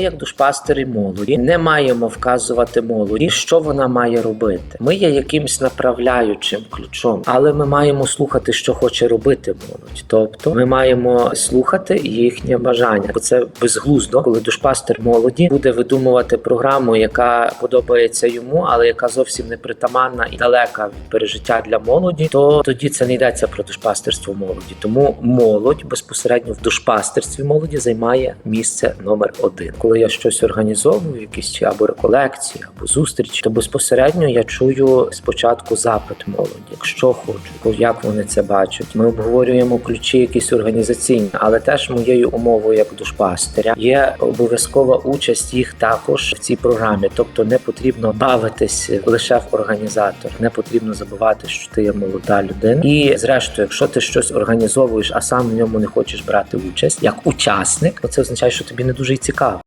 Як душпастери молоді не маємо вказувати молоді, що вона має робити. Ми є якимсь направляючим ключом, але ми маємо слухати, що хоче робити молодь. Тобто ми маємо слухати їхнє бажання. Бо це безглуздо, коли душпастер молоді буде видумувати програму, яка подобається йому, але яка зовсім не притаманна і далека від пережиття для молоді. То тоді це не йдеться про душпастерство молоді. Тому молодь безпосередньо в душпастерстві молоді займає місце номер один. Коли я щось організовую, якісь або реколекції, або зустрічі, то безпосередньо я чую спочатку запит молоді, якщо хочуть, як вони це бачать. Ми обговорюємо ключі якісь організаційні, але теж моєю умовою як душпастиря є обов'язкова участь їх також в цій програмі. Тобто не потрібно бавитись лише в організатор, не потрібно забувати, що ти є молода людина. І зрештою, якщо ти щось організовуєш, а сам в ньому не хочеш брати участь як учасник, то це означає, що тобі не дуже й цікаво.